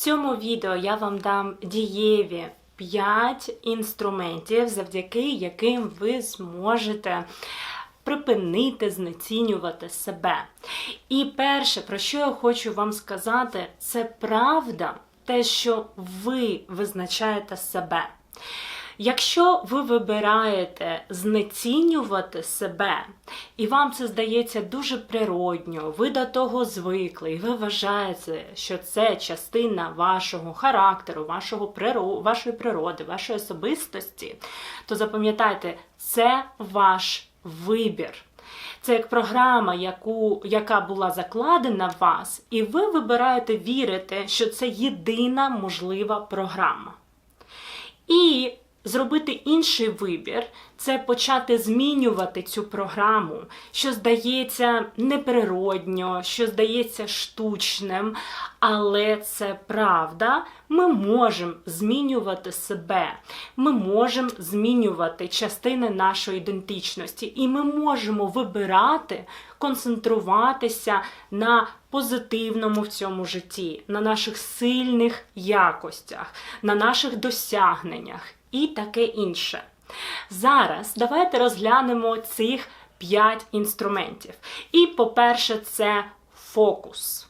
цьому відео я вам дам дієві 5 інструментів, завдяки яким ви зможете припинити знецінювати себе. І перше, про що я хочу вам сказати, це правда, те, що ви визначаєте себе. Якщо ви вибираєте знецінювати себе, і вам це здається дуже природньо, ви до того звикли, і ви вважаєте, що це частина вашого характеру, вашого приро... вашої природи, вашої особистості, то запам'ятайте, це ваш вибір. Це як програма, яку, яка була закладена в вас, і ви вибираєте вірити, що це єдина можлива програма. І зробити інший вибір це почати змінювати цю програму, що здається неприродньо, що здається штучним, але це правда. Ми можемо змінювати себе, ми можемо змінювати частини нашої ідентичності, і ми можемо вибирати концентруватися на позитивному в цьому житті, на наших сильних якостях, на наших досягненнях і таке інше. Зараз давайте розглянемо цих 5 інструментів. І, по-перше, це фокус.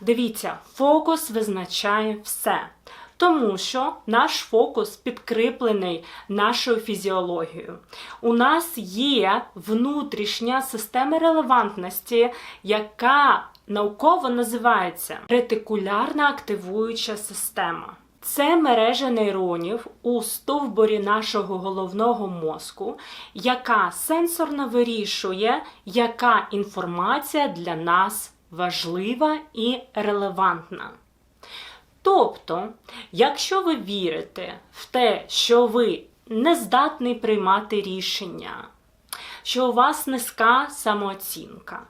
Дивіться, фокус визначає все. Тому що наш фокус підкріплений нашою фізіологією. У нас є внутрішня система релевантності, яка науково називається ретикулярна активуюча система. Це мережа нейронів у стовбурі нашого головного мозку, яка сенсорно вирішує, яка інформація для нас важлива і релевантна. Тобто, якщо ви вірите в те, що ви не здатний приймати рішення, що у вас низька самооцінка,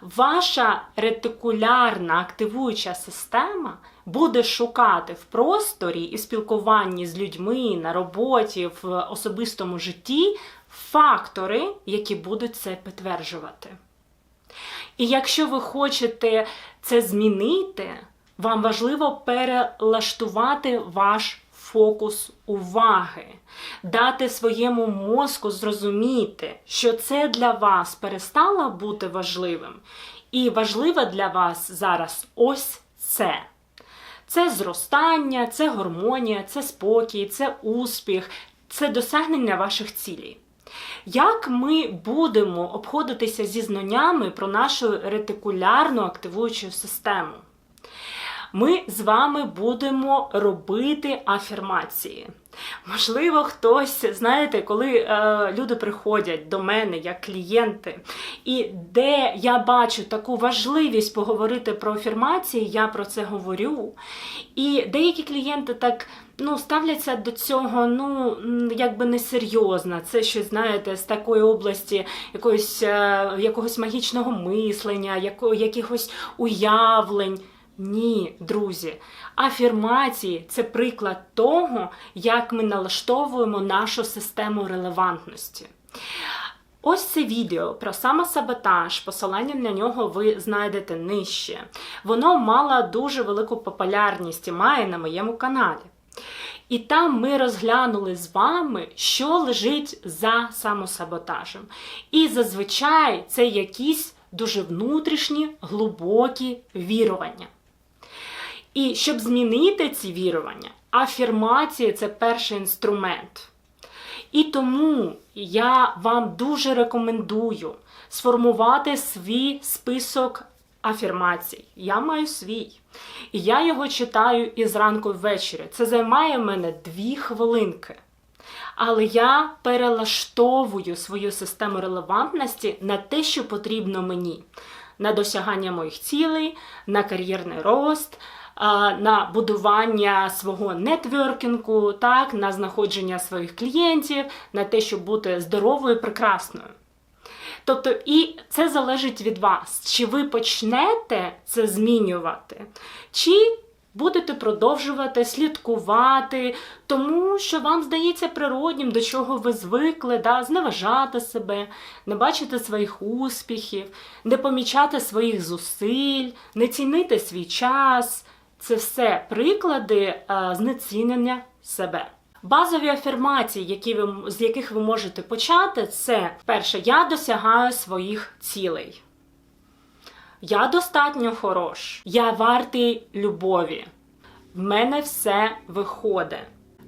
ваша ретикулярна активуюча система буде шукати в просторі і спілкуванні з людьми на роботі, в особистому житті фактори, які будуть це підтверджувати. І якщо ви хочете це змінити, вам важливо перелаштувати ваш фокус уваги, дати своєму мозку зрозуміти, що це для вас перестало бути важливим, і важливе для вас зараз ось це. Це зростання, це гармонія, це спокій, це успіх, це досягнення ваших цілей. Як ми будемо обходитися зі знаннями про нашу ретикулярну активуючу систему? Ми з вами будемо робити афірмації. Можливо, хтось, знаєте, коли е, люди приходять до мене як клієнти, і де я бачу таку важливість поговорити про афірмації, я про це говорю. І деякі клієнти так ну, ставляться до цього, ну, якби несерйозно. Це щось, знаєте, з такої області якогось, е, якогось магічного мислення, яко, якихось уявлень. Ні, друзі, афірмації це приклад того, як ми налаштовуємо нашу систему релевантності. Ось це відео про самосаботаж, посилання на нього ви знайдете нижче. Воно мало дуже велику популярність і має на моєму каналі. І там ми розглянули з вами, що лежить за самосаботажем. І зазвичай це якісь дуже внутрішні, глибокі вірування. І щоб змінити ці вірування, афірмація це перший інструмент. І тому я вам дуже рекомендую сформувати свій список афірмацій. Я маю свій. І я його читаю і зранку ввечері. Це займає мене дві хвилинки. Але я перелаштовую свою систему релевантності на те, що потрібно мені, на досягання моїх цілей, на кар'єрний рост на будування свого нетворкінгу, так, на знаходження своїх клієнтів, на те, щоб бути здоровою прекрасною. Тобто, і це залежить від вас, чи ви почнете це змінювати, чи будете продовжувати слідкувати, тому що вам здається природнім, до чого ви звикли, да, зневажати себе, не бачити своїх успіхів, не помічати своїх зусиль, не цінити свій час це все приклади е, знецінення себе. Базові афірмації, які ви, з яких ви можете почати, це перше, я досягаю своїх цілей. Я достатньо хорош. Я вартий любові. В мене все виходить.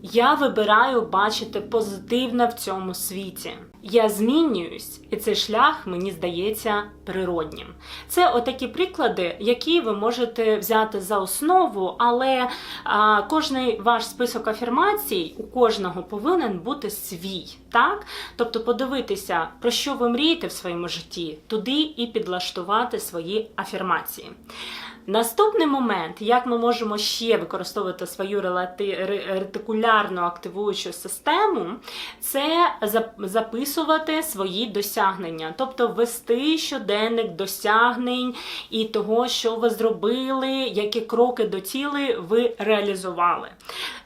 Я вибираю бачити позитивне в цьому світі. Я змінююсь, і цей шлях мені здається природнім. Це отакі приклади, які ви можете взяти за основу, але а, кожний ваш список афірмацій у кожного повинен бути свій. Так? Тобто подивитися, про що ви мрієте в своєму житті, туди і підлаштувати свої афірмації. Наступний момент, як ми можемо ще використовувати свою ретикулярну активуючу систему, це записувати свої досягнення, тобто вести щоденник досягнень і того, що ви зробили, які кроки до цілей ви реалізували.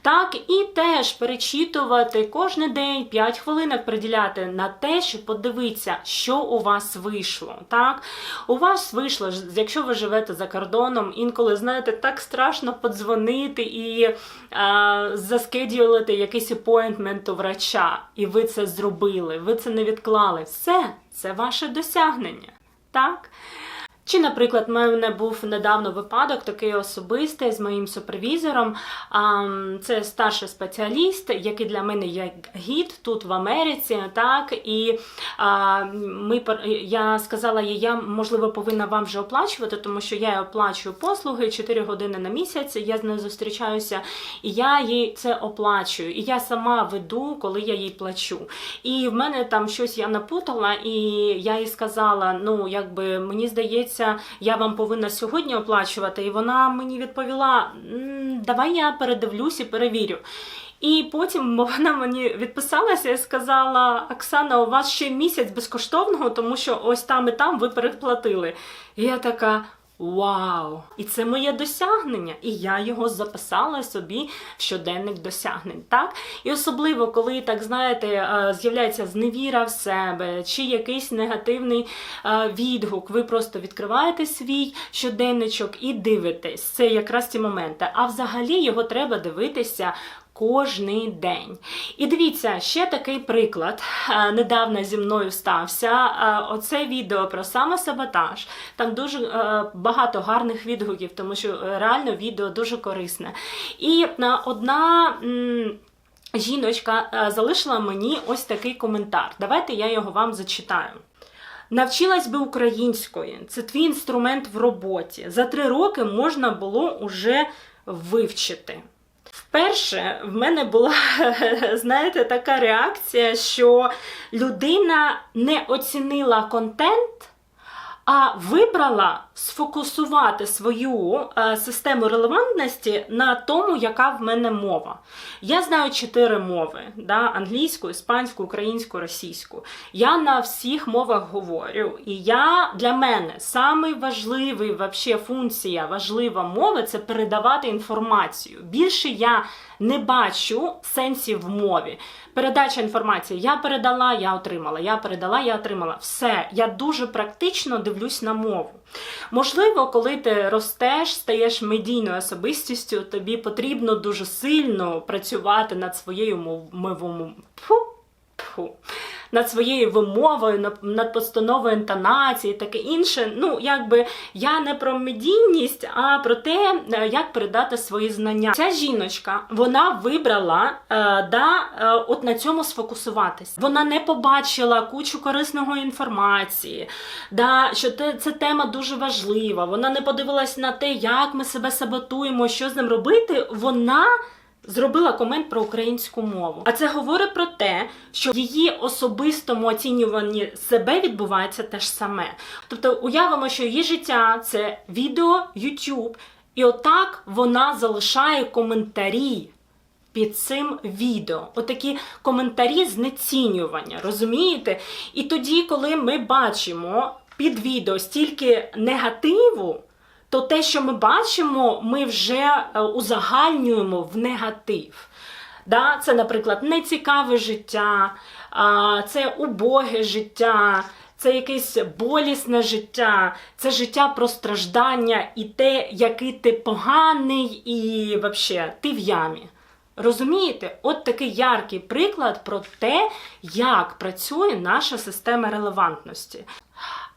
Так, і теж перечитувати кожен день 5 хвилинок приділяти на те, щоб подивитися, що у вас вийшло. Так, у вас вийшло, якщо ви живете за кордоном, інколи знаєте, так страшно подзвонити і а, заскедюлити якийсь апоінтмент у врача, і ви це зробили, ви це не відклали. Все, це ваше досягнення. Так? Чи, наприклад, в мене був недавно випадок такий особистий з моїм супервізором. Це старший спеціаліст, який для мене є гід тут в Америці. Так і ми я сказала їй, я можливо повинна вам вже оплачувати, тому що я оплачую послуги 4 години на місяць. Я з нею зустрічаюся, і я їй це оплачую. І я сама веду, коли я їй плачу. І в мене там щось я напутала, і я їй сказала: ну, якби мені здається, я вам повинна сьогодні оплачувати. І вона мені відповіла: давай я передивлюсь і перевірю. І потім вона мені відписалася і сказала: Оксана, у вас ще місяць безкоштовного, тому що ось там і там ви переплатили. І я така. Вау! І це моє досягнення, і я його записала собі в щоденник досягнень. Так? І особливо, коли так знаєте, е, з'являється зневіра в себе чи якийсь негативний е, відгук, ви просто відкриваєте свій щоденничок і дивитесь. Це якраз ті моменти. А взагалі його треба дивитися. Кожний день. І дивіться, ще такий приклад е, недавно зі мною стався. Е, Оце відео про самосаботаж. Там дуже е, багато гарних відгуків, тому що реально відео дуже корисне. І одна. Жіночка залишила мені ось такий коментар. Давайте я його вам зачитаю. Навчилась би української. Це твій інструмент в роботі. За три роки можна було уже вивчити. Вперше в мене була, знаєте, така реакція, що людина не оцінила контент, а вибрала сфокусувати свою е, систему релевантності на тому, яка в мене мова. Я знаю чотири мови: да? англійську, іспанську, українську, російську. Я на всіх мовах говорю. І я для мене самий важливий функція важлива мови це передавати інформацію. Більше я не бачу сенсів в мові. Передача інформації. Я передала, я отримала. Я передала, я отримала. Все. Я дуже практично дивлюсь на мову. Можливо, коли ти ростеш, стаєш медійною особистістю, тобі потрібно дуже сильно працювати над своєю мов- мовою. Фу, фу. Над своєю вимовою, над- постановою інтонації, таке інше. Ну, якби я не про медійність, а про те, е, як передати свої знання. Ця жіночка вона вибрала е, да, е, от на цьому сфокусуватись. Вона не побачила кучу корисної інформації, да, що те, ця тема дуже важлива. Вона не подивилась на те, як ми себе саботуємо, що з ним робити. Вона зробила комент про українську мову. А це говорить про те, що в її особистому оцінюванні себе відбувається те ж саме. Тобто, уявимо, що її життя це відео, YouTube, і отак вона залишає коментарі. Під цим відео, отакі коментарі знецінювання, розумієте? І тоді, коли ми бачимо під відео стільки негативу, то те, що ми бачимо, ми вже е, узагальнюємо в негатив. Да? Це, наприклад, нецікаве життя, це убоге життя, це якесь болісне життя, це життя про страждання і те, який ти поганий, і взагалі ти в ямі. Розумієте, от такий яркий приклад про те, як працює наша система релевантності.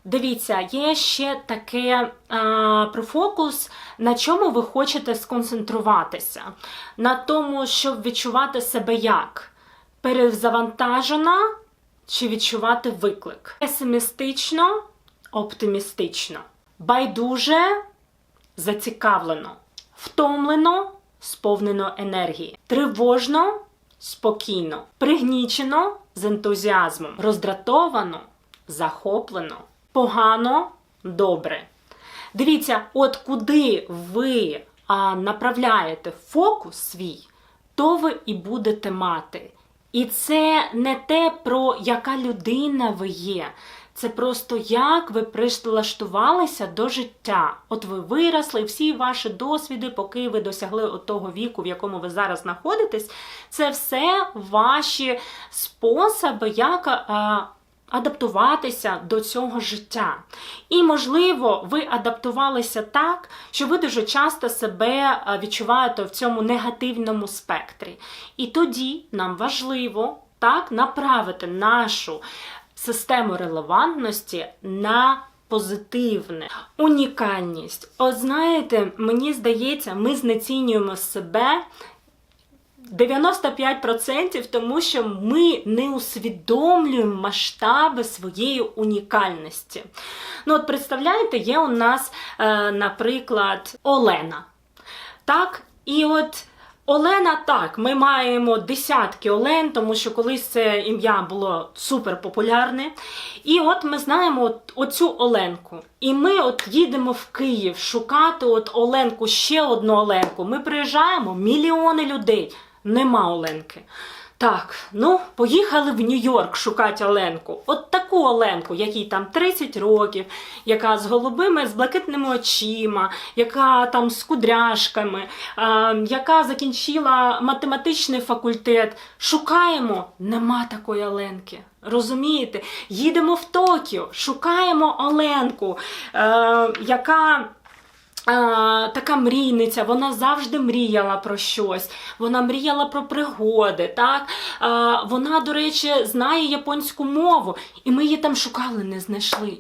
Дивіться, є ще таке про фокус, на чому ви хочете сконцентруватися. На тому, щоб відчувати себе як? Перезавантажена чи відчувати виклик. Песимістично, оптимістично, байдуже, зацікавлено, втомлено, сповнено енергії, тривожно, спокійно, пригнічено з ентузіазмом, роздратовано, захоплено, погано, добре. Дивіться, от куди ви а, направляєте фокус свій, то ви і будете мати. І це не те, про яка людина ви є. Це просто як ви прилаштувалися до життя. От ви виросли, всі ваші досвіди, поки ви досягли того віку, в якому ви зараз знаходитесь, це все ваші способи, як адаптуватися до цього життя. І, можливо, ви адаптувалися так, що ви дуже часто себе відчуваєте в цьому негативному спектрі. І тоді нам важливо так направити нашу систему релевантності на позитивне, унікальність. От знаєте, мені здається, ми знецінюємо себе 95% тому, що ми не усвідомлюємо масштаби своєї унікальності. Ну, от представляєте, є у нас, е, наприклад, Олена. Так, і от. Олена так, ми маємо десятки Олен, тому що колись це ім'я було супер популярне. І от ми знаємо от, оцю Оленку. І ми от їдемо в Київ шукати от Оленку, ще одну Оленку. Ми приїжджаємо, мільйони людей. Нема Оленки. Так, ну, поїхали в Нью-Йорк шукати Оленку. От таку Оленку, якій там 30 років, яка з голубими, з блакитними очима, яка там з кудряшками, а, яка закінчила математичний факультет. Шукаємо, нема такої Оленки. Розумієте? Їдемо в Токіо, шукаємо Оленку, е, яка. Така мрійниця, вона завжди мріяла про щось, вона мріяла про пригоди. так? Вона, до речі, знає японську мову, і ми її там шукали, не знайшли.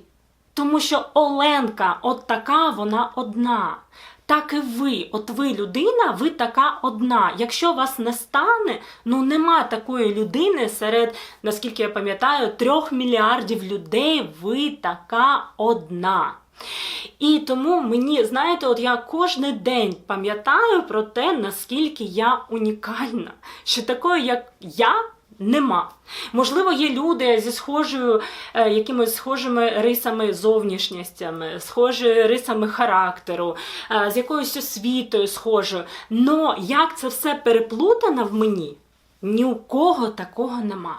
Тому що Оленка, от така, вона одна. Так і ви, от ви людина, ви така одна. Якщо вас не стане, ну нема такої людини серед, наскільки я пам'ятаю, трьох мільярдів людей, ви така одна. І тому мені, знаєте, от я кожен день пам'ятаю про те, наскільки я унікальна, що такої, як я. Нема. Можливо, є люди зі схожою, е, якимись схожими рисами зовнішністями, схожими рисами характеру, е, з якоюсь освітою схожою. Но як це все переплутано в мені, ні у кого такого нема.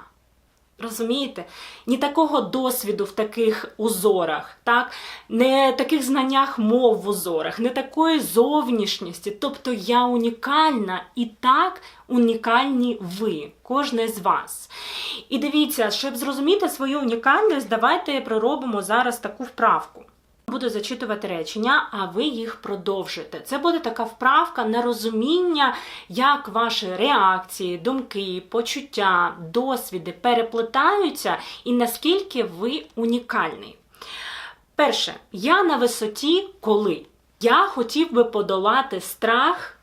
Розумієте? Ні такого досвіду в таких узорах, так? не таких знаннях мов в узорах, не такої зовнішністі. Тобто я унікальна і так унікальні ви, кожне з вас. І дивіться, щоб зрозуміти свою унікальність, давайте проробимо зараз таку вправку. Буду зачитувати речення, а ви їх продовжите. Це буде така вправка на розуміння, як ваші реакції, думки, почуття, досвіди переплетаються і наскільки ви унікальний. Перше, я на висоті коли? Я хотів би подолати страх,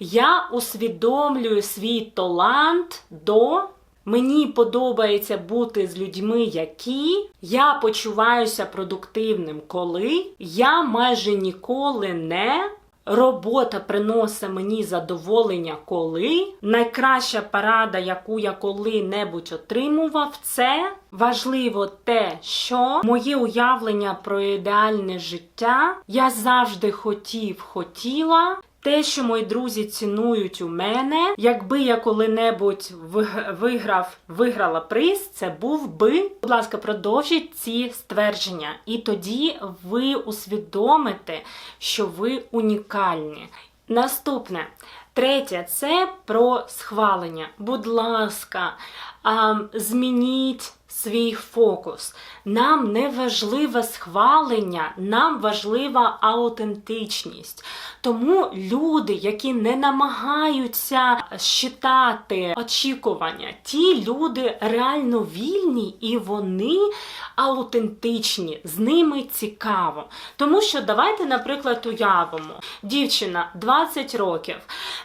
я усвідомлюю свій талант до. Мені подобається бути з людьми, які я почуваюся продуктивним, коли я майже ніколи не. Робота приносить мені задоволення, коли найкраща парада, яку я коли-небудь отримував, це важливо те, що моє уявлення про ідеальне життя я завжди хотів, хотіла те, що мої друзі цінують у мене, якби я коли-небудь виграв, виграла приз, це був би. Будь ласка, продовжіть ці ствердження, і тоді ви усвідомите, що ви унікальні. Наступне. Третє це про схвалення. Будь ласка, змініть свій фокус. Нам не важливе схвалення, нам важлива аутентичність. Тому люди, які не намагаються щитати очікування, ті люди реально вільні і вони аутентичні, з ними цікаво. Тому що давайте, наприклад, уявимо, дівчина 20 років.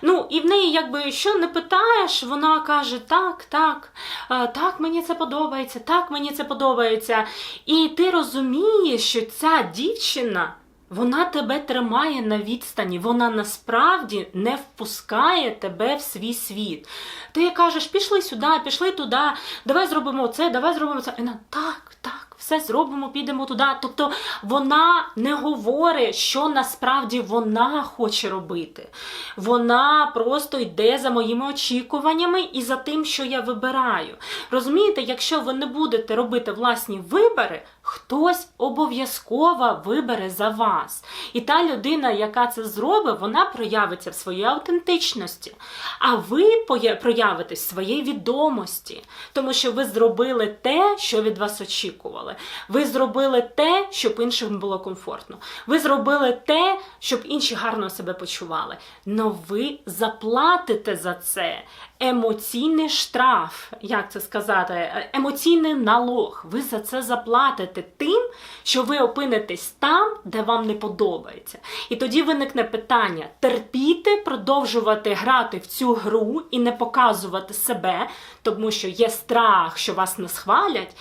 Ну, і в неї, якби що не питаєш, вона каже: так, так, е, так, мені це подобається, так, мені це подобається. І ти розумієш, що ця дівчина. Вона тебе тримає на відстані, вона насправді не впускає тебе в свій світ. Ти кажеш, пішли сюди, пішли туди, давай зробимо це, давай зробимо це. І вона так, так, все зробимо, підемо туди. Тобто вона не говорить, що насправді вона хоче робити. Вона просто йде за моїми очікуваннями і за тим, що я вибираю. Розумієте, якщо ви не будете робити власні вибори, хтось обов'язково вибере за вас. І та людина, яка це зробить, вона проявиться в своїй аутентичності. А ви проявитесь в своїй відомості, тому що ви зробили те, що від вас очікували. Ви зробили те, щоб іншим було комфортно. Ви зробили те, щоб інші гарно себе почували. Но ви заплатите за це емоційний штраф, як це сказати, е, емоційний налог. Ви за це заплатите тим, що ви опинитесь там, де вам не подобається. І тоді виникне питання: терпіти, продовжувати грати в цю гру і не показувати себе, тому що є страх, що вас не схвалять.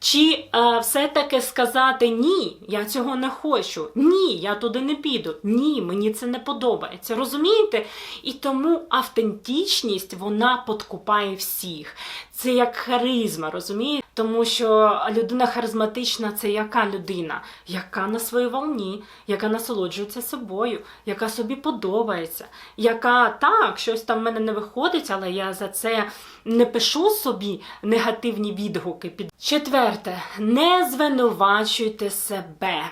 Чи е, все-таки сказати ні, я цього не хочу, ні, я туди не піду, ні, мені це не подобається. Розумієте? І тому автентичність вона подкупає всіх. Це як харизма, розумієте? Тому що людина харизматична це яка людина, яка на своїй волні, яка насолоджується собою, яка собі подобається, яка так, щось там в мене не виходить, але я за це не пишу собі негативні відгуки. Четверте, не звинувачуйте себе.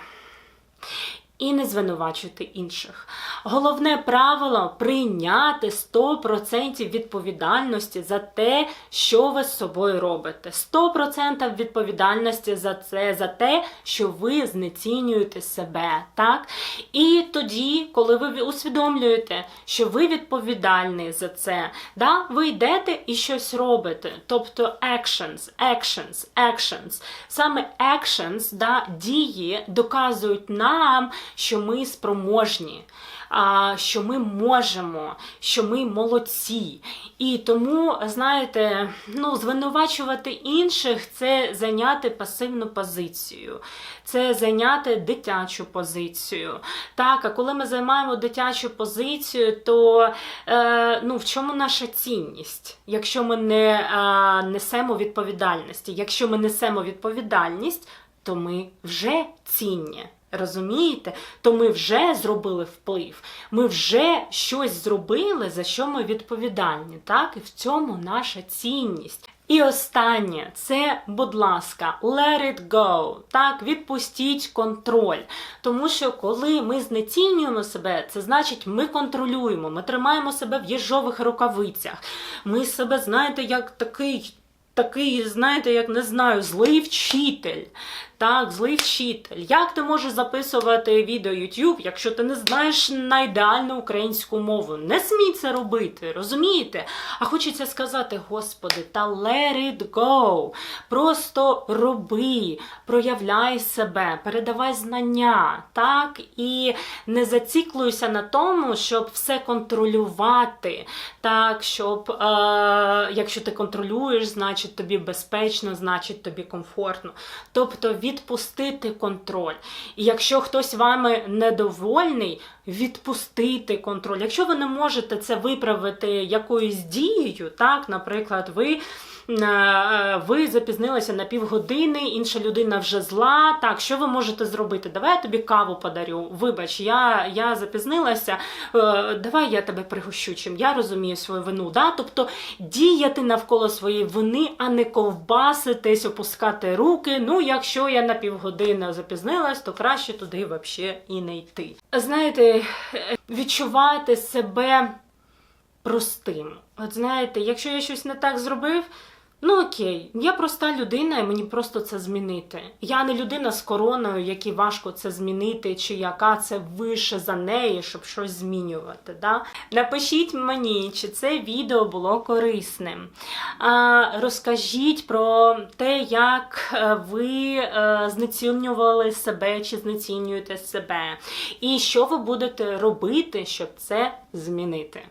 І не звинувачуйте інших. Головне правило прийняти 100% відповідальності за те, що ви з собою робите. 100% відповідальності за це, за те, що ви знецінюєте себе. Так? І тоді, коли ви усвідомлюєте, що ви відповідальний за це, да, ви йдете і щось робите. Тобто actions, actions, actions. Саме actions, да, дії доказують нам, що ми спроможні, що ми можемо, що ми молодці. І тому, знаєте, ну, звинувачувати інших це зайняти пасивну позицію, це зайняти дитячу позицію. Так, а коли ми займаємо дитячу позицію, то е, ну, в чому наша цінність? Якщо ми не е, несемо відповідальності, якщо ми несемо відповідальність, то ми вже цінні. Розумієте? То ми вже зробили вплив, ми вже щось зробили, за що ми відповідальні. Так? І в цьому наша цінність. І останнє це, будь ласка, let it go. Так, відпустіть контроль. Тому що коли ми знецінюємо себе, це значить, ми контролюємо, ми тримаємо себе в їжових рукавицях. Ми себе, знаєте, як такий. Такий, знаєте, як не знаю, злий вчитель. Так, злий вчитель. Як ти можеш записувати відео YouTube, якщо ти не знаєш на ідеальну українську мову? Не смій це робити, розумієте? А хочеться сказати, Господи, та let it go. Просто роби, проявляй себе, передавай знання, так? І не зациклюйся на тому, щоб все контролювати. Так, щоб е, якщо ти контролюєш, значить тобі безпечно, значить тобі комфортно. Тобто відпустити контроль. І якщо хтось вами недовольний, відпустити контроль. Якщо ви не можете це виправити якоюсь дією, так, наприклад, ви. Е, Ви запізнилися на півгодини, інша людина вже зла. Так, що ви можете зробити? Давай я тобі каву подарю. Вибач, я я запізнилася. Е, Давай я тебе пригощу чим. Я розумію свою вину. Да? Тобто діяти навколо своєї вини, а не ковбаситись, опускати руки. Ну, якщо я на півгодини запізнилась, то краще туди взагалі і не йти. Знаєте, відчувати себе простим. От знаєте, якщо я щось не так зробив, Ну окей, я проста людина, і мені просто це змінити. Я не людина з короною, якій важко це змінити, чи яка це вище за неї, щоб щось змінювати. Да? Напишіть мені, чи це відео було корисним. А, розкажіть про те, як е, ви е, знецінювали себе чи знецінюєте себе, і що ви будете робити, щоб це змінити.